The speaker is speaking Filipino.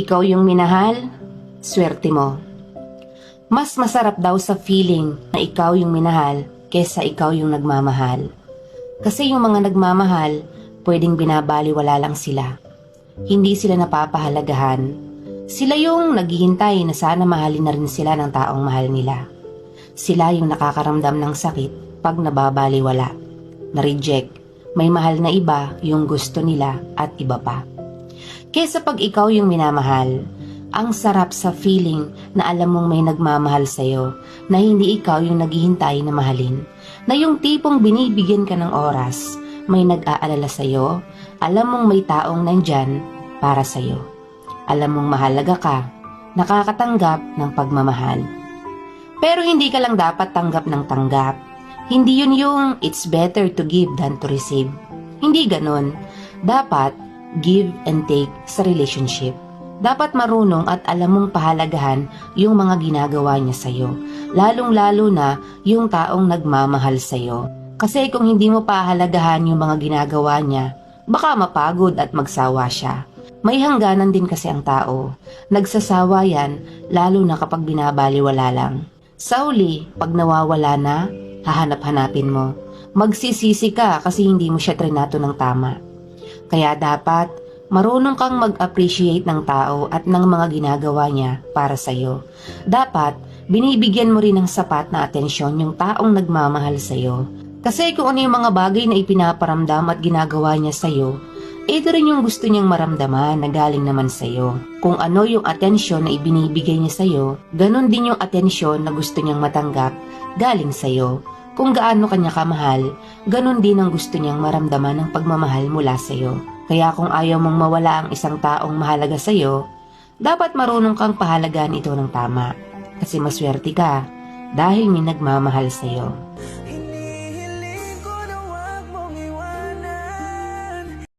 Ikaw yung minahal, swerte mo. Mas masarap daw sa feeling na ikaw yung minahal kesa ikaw yung nagmamahal. Kasi yung mga nagmamahal, pwedeng binabaliwala lang sila. Hindi sila napapahalagahan. Sila yung naghihintay na sana mahalin na rin sila ng taong mahal nila. Sila yung nakakaramdam ng sakit pag nababaliwala. Na-reject, may mahal na iba yung gusto nila at iba pa. Kesa pag ikaw yung minamahal, ang sarap sa feeling na alam mong may nagmamahal sa'yo, na hindi ikaw yung naghihintay na mahalin, na yung tipong binibigyan ka ng oras, may nag-aalala sa'yo, alam mong may taong nandyan para sa'yo. Alam mong mahalaga ka, nakakatanggap ng pagmamahal. Pero hindi ka lang dapat tanggap ng tanggap. Hindi yun yung it's better to give than to receive. Hindi ganon. Dapat give and take sa relationship. Dapat marunong at alam mong pahalagahan yung mga ginagawa niya sa'yo. Lalong-lalo na yung taong nagmamahal sa'yo. Kasi kung hindi mo pahalagahan yung mga ginagawa niya, baka mapagod at magsawa siya. May hangganan din kasi ang tao. Nagsasawa yan, lalo na kapag binabaliwala lang. Sa uli, pag nawawala na, hahanap-hanapin mo. Magsisisi ka kasi hindi mo siya trinato ng tama. Kaya dapat, marunong kang mag-appreciate ng tao at ng mga ginagawa niya para sa'yo. Dapat, binibigyan mo rin ng sapat na atensyon yung taong nagmamahal sa'yo. Kasi kung ano yung mga bagay na ipinaparamdam at ginagawa niya sa'yo, ito rin yung gusto niyang maramdaman na galing naman sa'yo. Kung ano yung atensyon na ibinibigay niya sa'yo, ganun din yung atensyon na gusto niyang matanggap galing sa'yo. Kung gaano kanya kamahal, ganun din ang gusto niyang maramdaman ng pagmamahal mula sa'yo. Kaya kung ayaw mong mawala ang isang taong mahalaga sa'yo, dapat marunong kang pahalagaan ito ng tama. Kasi maswerte ka dahil may nagmamahal sa'yo.